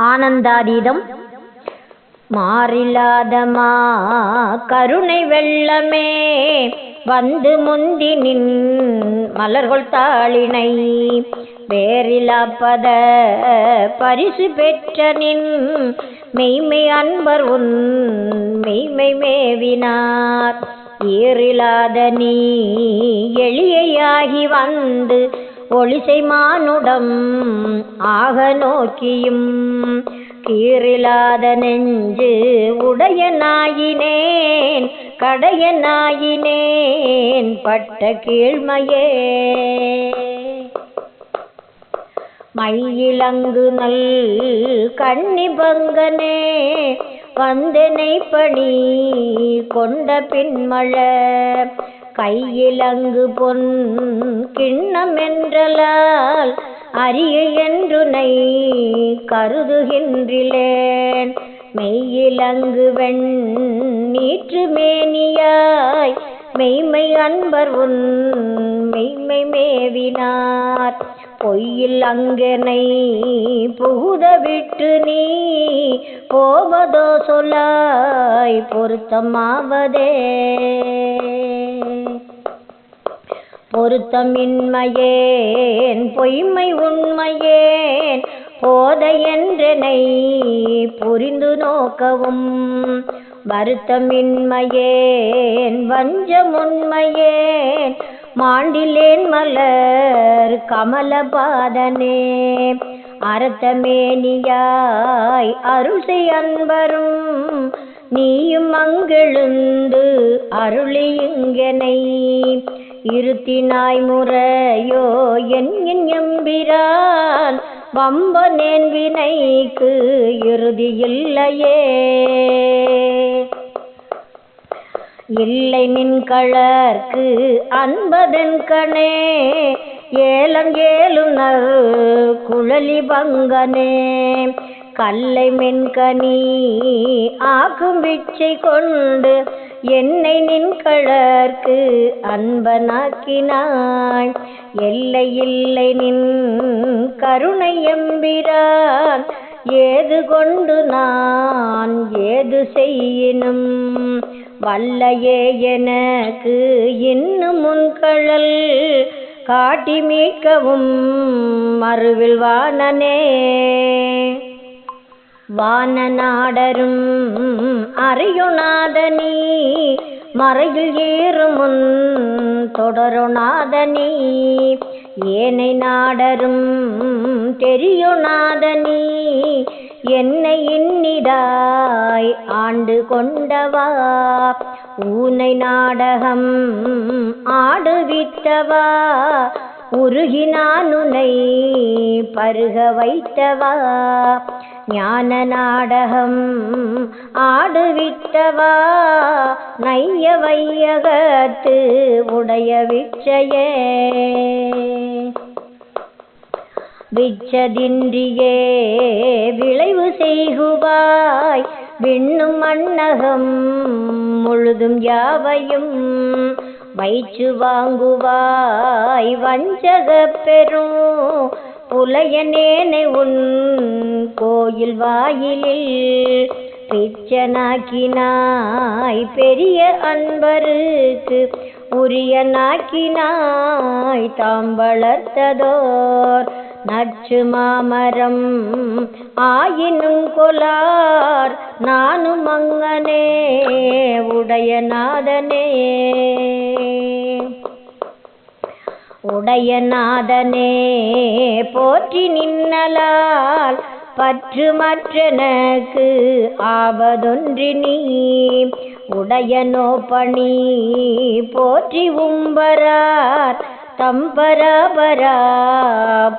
ஆனந்தாதீதம். மாறிலாதமா கருணை வெள்ளமே வந்து முந்தி நின் மலர்கள் தாளினை. வேறிலாப்பத பரிசு பெற்ற நின் மெய்மை அன்பர் உன் மெய்மை மேவினார். ஈரிலாத நீ எளியாகி வந்து ஒளிசை மானுடம் ஆக நோக்கியும் கீறிலாத நெஞ்சு உடைய நாயினேன் கடைய நாயினேன் பட்ட கீழ்மையே. மையிலங்கு நல் கன்னிபங்கனே வந்தனை பணி கொண்ட பின்மழ கையிலங்கு பொன் கிண்ணமென்றலால் அரிய என்றுனை கருதுகின்றிலேன். மெய்யிலங்கு வெண் நீற்று மேனியாய் மெய்மை அன்பர் உன் மெய்மை மேவினார். பொய்யில் அங்கனை புகுத விட்டு நீ போவதோ சொல்லாய் பொருத்தமாவதே. பொருத்தமின்மையேன் பொய்மை உண்மையேன் போத என்றனை புரிந்து நோக்கவும். வருத்தமின்மையேன் வஞ்சமுண்மையேன் மாண்டிலேன் மலர் கமலபாதனே. அறத்தமேனியாய் அருள்சை அன்பரும் நீயும் அங்கெழுந்து அருளியுங்கனை இருத்தினாய் முறையோ என் எம்பிரான் வம்பனேன் வினைக்கு இறுதி இல்லையே. இல்லை நின் கழற்கு அன்பதன் கணே ஏலம் ஏலுனர் குழலி பங்கனே. கல்லை மென்கனி ஆக்கும் விச்சை கொண்டு என்னை நின் கழற்கு அன்பனாக்கினாய் எல்லை இல்லை நின் கருணை எம்பிரான் ஏது கொண்டு நான் ஏது செய்யினும்? வல்லையே எனக்கு இன்னும் முன்கழல் காட்டி மீட்கவும் மறுவில் வானனே. வானநாடரும் நாடரும் மறையில் ஏறுமுன் தொடருநாதனே. ஏனை நாடரும் தெரியுநாதனே என்னை இன்னிதாய் ஆண்டு கொண்டவா. ஊனை நாடகம் ஆடுவித்தவா உருகினானுனை பருக வைத்தவா? ஞான நாடகம் ஆடுவிட்டவா? நைய வையகத்து உடைய விச்சையே. விச்சதின்றியே விளைவு செய்குவாய். விண்ணும் மண்ணகம் முழுதும் யாவையும் வைச்சு வாங்குவாய் வஞ்சக பெரும் புலையனேனை உன் கோயில் வாயிலில் பிச்சனாக்கினாய். பெரிய அன்பருக்கு உரிய நாக்கினாய் தாம் வளர்த்ததோர் நச்சு மாமரம் ஆயினும் கொலார். நானும் அங்கனே உடைய நாதனே உடைய நாதனே போற்றி நின்னலால் பற்று மற்றனக்கு ஆவதொன்றி நீ. உடையனோ பணி போற்றி உம்பரார் தம்பராபரா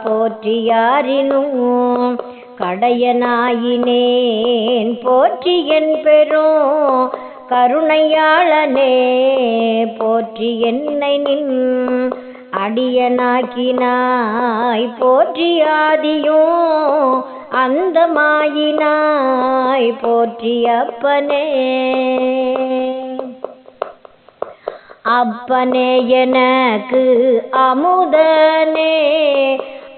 போற்றியாரினும் கடையனாயினேன். போற்றி என் பெரும் கருணையாளனே போற்றி என்னை நின் அடியனாக்கினாய் போற்றி ஆதியும் அந்த மாயினாய் போற்றி அப்பனே அப்பனே எனக்கு அமுதனே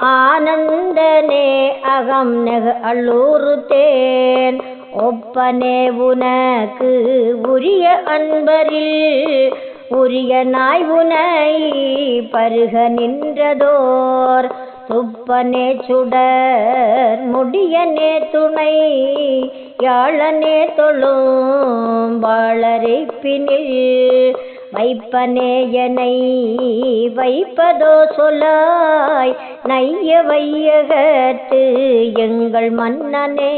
ஆனந்தனே அகம் நெக அல்லூறுத்தேன் ஒப்பனே உனக்கு உரிய அன்பரில் உரிய நாய் உனை பருக நின்றதோர். துப்பனே சுடர் முடியனே துணை யாழனே தொழும் வாழரைப்பினில். வைப்பனேயனை வைப்பதோ சொல்லாய் நைய வையகத்து எங்கள் மன்னனே.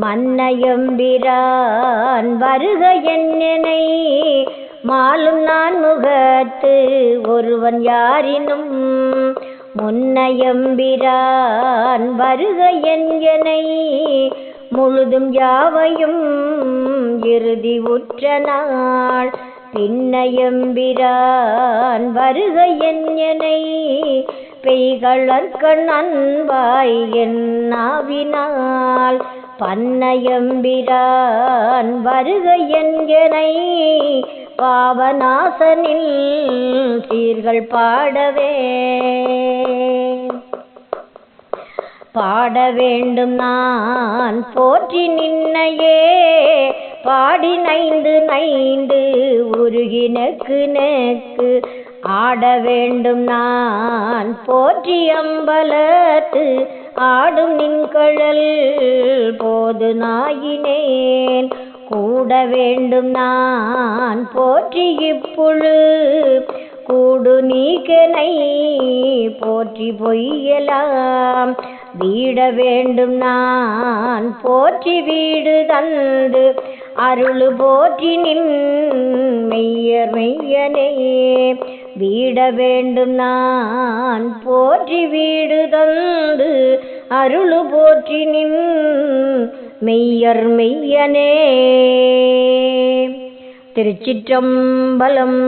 மன்னையம்பிரான் வருக என்னனை மாலும் நான் முகத்து ஒருவன் யாரினும். முன்னையம்பிரான் வருக என்ஜனை முழுதும் யாவையும் இறுதி உற்ற நாள். பின்னையம்பிரான் வருக என்ஜனை பெய்களற்கண் அன்பாய் என் நாவினால் பன்னயம்பிரான் வருக என்கனை பாவநாசனில் சீர்கள் பாடவே. பாட வேண்டும் நான் போற்றி நின்னையே. பாடி நைந்து நைந்து உருகி நெக்கு நெக்கு ஆட வேண்டும் நான். போற்றி அம்பலத்து ஆடும் நின்கழல் போது நாயினேன் கூட வேண்டும் நான் போற்றி இப்புழு. கூடு நீக்கனை போற்றி பொய்யலாம். வீட வேண்டும் நான் போற்றி வீடு தந்து. அருள் போற்றி நின் மெய்யர் மெய்யனே. வீட வேண்டும் நான் போற்றி வீடு தந்து அருளு போற்றி நின் மெய்யர் மெய்யனே. திருச்சிற்றம்பலம்